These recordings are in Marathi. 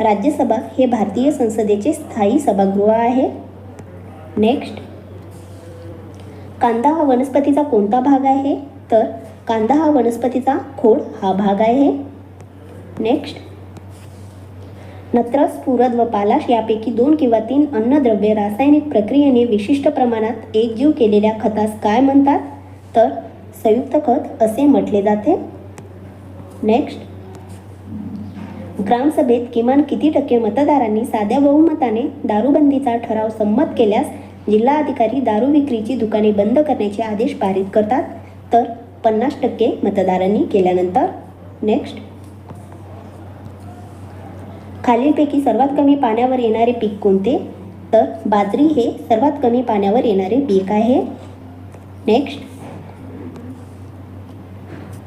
राज्यसभा हे भारतीय संसदेचे स्थायी सभागृह आहे. नेक्स्ट कांदा हा वनस्पतीचा कोणता भाग आहे? तर कांदा हा वनस्पतीचा खोड हा भाग आहे. नेक्स्ट नत्रस पुरद व पालाश यापैकी दोन किंवा तीन अन्नद्रव्ये रासायनिक प्रक्रियेने विशिष्ट प्रमाणात एकजीव केलेल्या खतास काय म्हणतात? तर संयुक्त खत असे म्हटले जाते. नेक्स्ट ग्रामसभेत किमान किती टक्के मतदारांनी साध्या बहुमताने दारूबंदीचा ठराव संमत केल्यास जिल्हाधिकारी दारू विक्रीची दुकाने बंद करण्याचे आदेश पारित करतात तर पन्नास टक्के मतदारांनी केल्यानंतर नेक्स्ट खालीलपैकी सर्वात कमी पाण्यावर येणारे पीक कोणते? तर बाजरी हे सर्वात कमी पाण्यावर येणारे पीक आहे. नेक्स्ट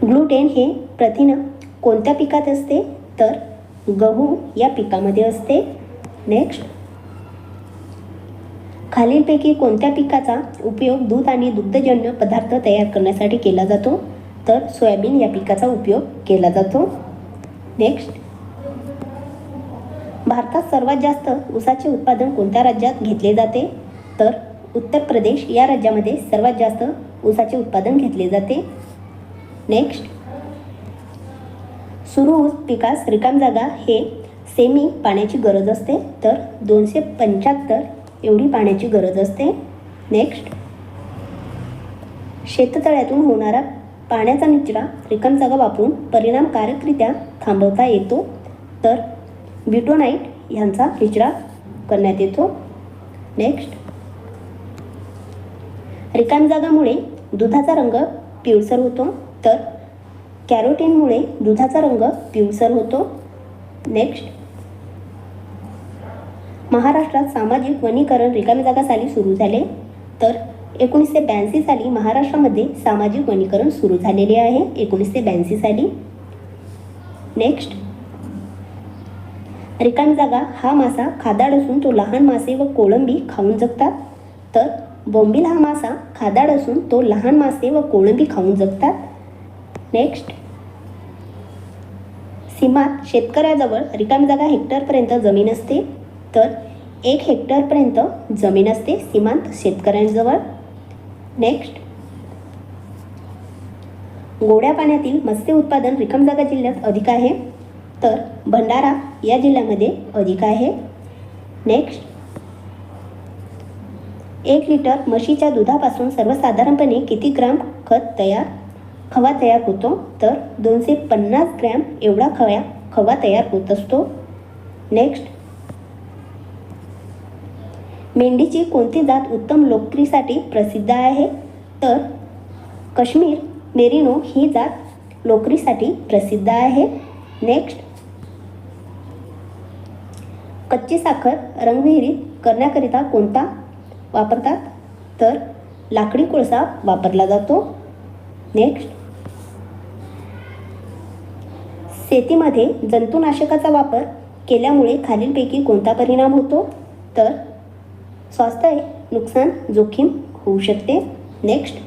ग्लुटेन हे प्रथिन कोणत्या पिकात असते? तर गहू या पिकामध्ये असते. नेक्स्ट खालीलपैकी कोणत्या पिकाचा उपयोग दूध आणि दुग्धजन्य पदार्थ तयार करण्यासाठी केला जातो? तर सोयाबीन या पिकाचा उपयोग केला जातो. नेक्स्ट भारतात सर्वात जास्त ऊसाचे उत्पादन कोणत्या राज्यात घेतले जाते? तर उत्तर प्रदेश या राज्यामध्ये सर्वात जास्त ऊसाचे उत्पादन घेतले जाते. नेक्स्ट सुरू ऊस पिकास रिकाम जागा हे सेमी पाण्याची गरज असते. तर दोनशे पंच्याहत्तर एवढी पाण्याची गरज असते. नेक्स्ट शेततळ्यातून होणारा पाण्याचा निचरा रिकाम जागा वापरून परिणामकारकरित्या थांबवता येतो. तर ब्युटोनाईट यांचा निचरा करण्यात येतो. नेक्स्ट रिकाम जागामुळे दुधाचा रंग पिवळसर होतो. तर कॅरोटीनमुळे दुधाचा रंग पिवसर होतो. नेक्स्ट. महाराष्ट्रात सामाजिक वनीकरण रिकामी जागा साली सुरू झाले. तर एकोणीसशे ब्याऐंशी साली महाराष्ट्रामध्ये सामाजिक वनीकरण सुरू झालेले आहे. एकोणीसशे ब्याऐंशी साली. नेक्स्ट. रिकामी जागा हा मासा खादाड असून तो लहान मासे व कोळंबी खाऊन जगतात. तर बोंबील हा मासा खादाड असून तो लहान मासे व कोळंबी खाऊन जगतात. नेक्स्ट. सीमात शेतकऱ्याजवळ रिकामी जागा हेक्टरपर्यंत जमीन असते तर एक हेक्टरपर्यंत जमीन असते सीमांत शेतकऱ्यांजवळ. नेक्स्ट गोड्या पाण्यातील मत्स्य उत्पादन रिकाम जागा जिल्ह्यात अधिक आहे तर भंडारा या जिल्ह्यामध्ये अधिक आहे. नेक्स्ट एक लिटर म्हशीच्या दुधापासून सर्वसाधारणपणे किती ग्राम खत तयार खवा तयार होतो तर दोनशे पन्नास ग्रॅम एवढा खव्या खवा तयार होत असतो. नेक्स्ट मेंढीची कोणती जात उत्तम लोकरीसाठी प्रसिद्ध आहे? तर काश्मीर मेरिनो ही जात लोकरीसाठी प्रसिद्ध आहे. नेक्स्ट कच्ची साखर रंगविहिरीत करण्याकरिता कोणता वापरतात? तर लाकडी कोळसा वापरला जातो. नेक्स्ट शेतीमध्ये जंतुनाशकाचा वापर केल्यामुळे खालीलपैकी कोणता परिणाम होतो? तर स्वास्थ्य नुकसान जोखीम होऊ शकते. नेक्स्ट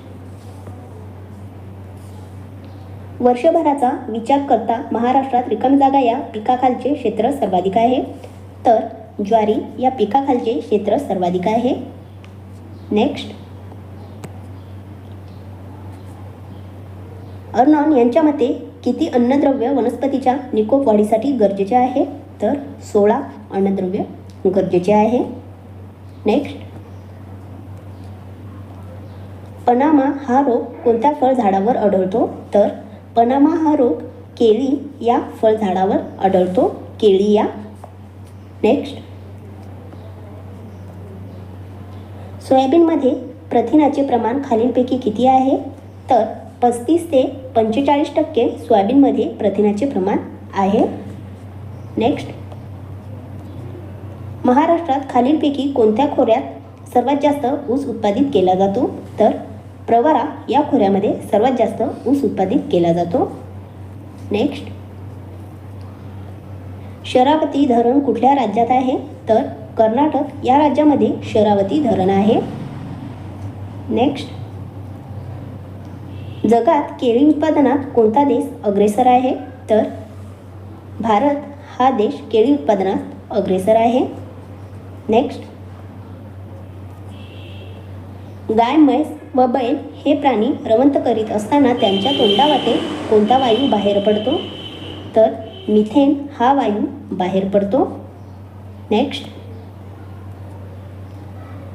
वर्षभराचा विचार करता महाराष्ट्रात रिकाम जागा या पिकाखालचे क्षेत्र सर्वाधिक आहे. तर ज्वारी या पिकाखालचे क्षेत्र सर्वाधिक आहे. नेक्स्ट अर्नॉन यांच्या मते किती अन्नद्रव्य वनस्पतीच्या निकोप वाढीसाठी गरजेचे आहे? तर सोळा अन्नद्रव्य गरजेचे आहे. नेक्स्ट पनामा हा रोग कोणत्या फळझाडावर आढळतो? तर पनामा हा रोग केळी या फळझाडावर आढळतो. केळी या. नेक्स्ट सोयाबीनमध्ये प्रथिनाचे प्रमाण खालीलपैकी किती आहे? तर पस्तीस ते पंचेचाळीस टक्के सोयाबीनमध्ये प्रथिनाचे प्रमाण आहे. नेक्स्ट महाराष्ट्रात खालीलपैकी कोणत्या खोऱ्यात सर्वात जास्त ऊस उत्पादित केला जातो? तर प्रवरा या खोऱ्यामध्ये सर्वात जास्त ऊस उत्पादित केला जातो. नेक्स्ट शरावती धरण कुठल्या राज्यात आहे? तर कर्नाटक या राज्यामध्ये शरावती धरण आहे. नेक्स्ट जगात केळी उत्पादनात कोणता देश अग्रेसर आहे? तर भारत हा देश केळी उत्पादनात अग्रेसर आहे. नेक्स्ट गाय म्हैस व बैल हे प्राणी रवंत करीत असताना त्यांच्या तोंडावाटे कोणता वायू बाहेर पडतो? तर मिथेन हा वायू बाहेर पडतो. नेक्स्ट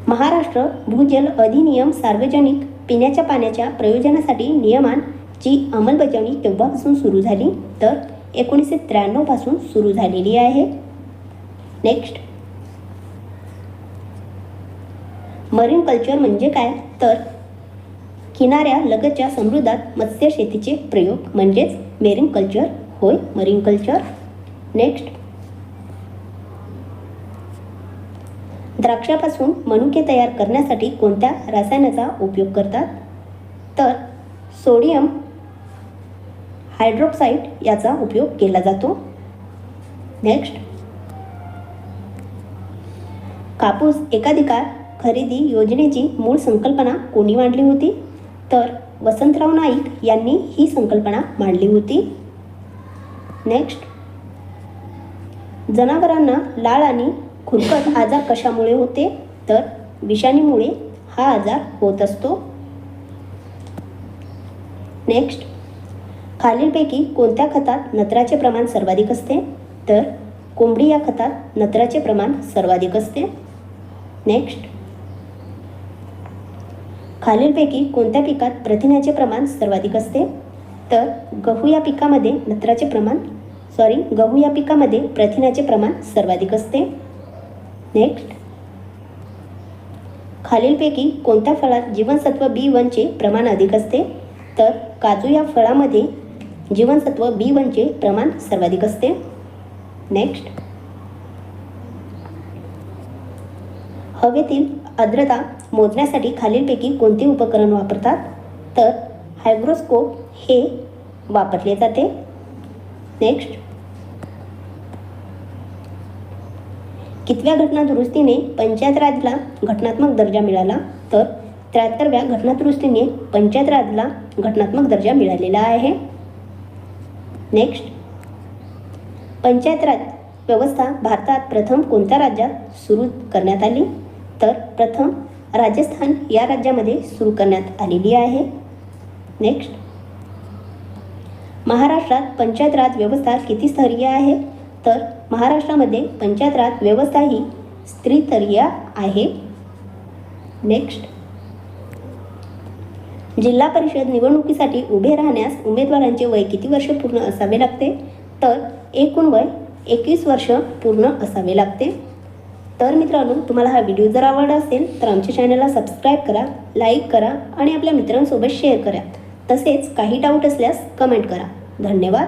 महाराष्ट्र भूजल अधिनियम सार्वजनिक पिण्याच्या पाण्याच्या प्रयोजनासाठी नियमांची अंमलबजावणी केव्हापासून सुरू झाली तर एकोणीसशे त्र्याण्णवपासून सुरू झालेली आहे. नेक्स्ट मरीन कल्चर म्हणजे काय? तर किनाऱ्या लगतच्या समृद्धात मत्स्य शेतीचे प्रयोग म्हणजेच मेरीन कल्चर होय मरीन कल्चर नेक्स्ट द्राक्षापासून मनुके तयार करण्यासाठी कोणत्या रसायनाचा उपयोग करतात? तर सोडियम हायड्रोक्साईड याचा उपयोग केला जातो. नेक्स्ट. कापूस एकाधिकार खरेदी योजनेची मूळ संकल्पना कोणी मांडली होती? तर वसंतराव नाईक यांनी ही संकल्पना मांडली होती. नेक्स्ट. जनावरांना लाळ आणि खुरकत आजार कशामुळे होते? तर विषाणूमुळे हा आजार होत असतो. नेक्स्ट खालीलपैकी कोणत्या खतात नत्राचे प्रमाण सर्वाधिक असते? तर कोंबडी या खतात नत्राचे प्रमाण सर्वाधिक असते. नेक्स्ट खालीलपैकी कोणत्या पिकात प्रथिनाचे प्रमाण सर्वाधिक असते? तर गहू या पिकामध्ये नत्राचे प्रमाण सॉरी गहू या पिकामध्ये प्रथिनाचे प्रमाण सर्वाधिक असते. नेक्स्ट खालीलपैकी कोणत्या फळात जीवनसत्व बी वनचे प्रमाण अधिक असते? तर काजू या फळामध्ये जीवनसत्व बी वनचे प्रमाण सर्वाधिक असते. नेक्स्ट हवेतील आर्द्रता मोजण्यासाठी खालीलपैकी कोणते उपकरण वापरतात? तर हायग्रोस्कोप हे वापरले जाते. नेक्स्ट कितव्या घटना दुरुस्तीने पंचायत राजला घटनात्मक दर्जा मिळाला तर त्र्याहत्तरव्या घटना दुरुस्तीने पंचायत राजला घटनात्मक दर्जा मिळालेला आहे. नेक्स्ट पंचायत राज व्यवस्था भारतात प्रथम कोणत्या राज्यात सुरू करण्यात आली? तर प्रथम राजस्थान या राज्यामध्ये सुरू करण्यात आलेली आहे. नेक्स्ट महाराष्ट्रात पंचायत राज व्यवस्था किती स्तरीय आहे? तर महाराष्ट्रामध्ये पंचायत व्यवस्था ही स्त्रीतरीय आहे. नेक्स्ट जिल्हा परिषद निवडणुकीसाठी उभे राहण्यास उमेदवारांचे वय किती वर्ष पूर्ण असावे लागते? तर एकूण वय एकवीस वर्ष पूर्ण असावे लागते. तर मित्रांनो तुम्हाला हा व्हिडिओ जर आवडला असेल तर आमच्या चॅनलला सबस्क्राईब करा लाईक करा आणि आपल्या मित्रांसोबत शेअर करा. तसेच काही डाऊट असल्यास कमेंट करा. धन्यवाद.